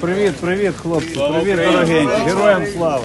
Привіт, привіт, хлопці. Привіт, дорогенькі. Героям слава.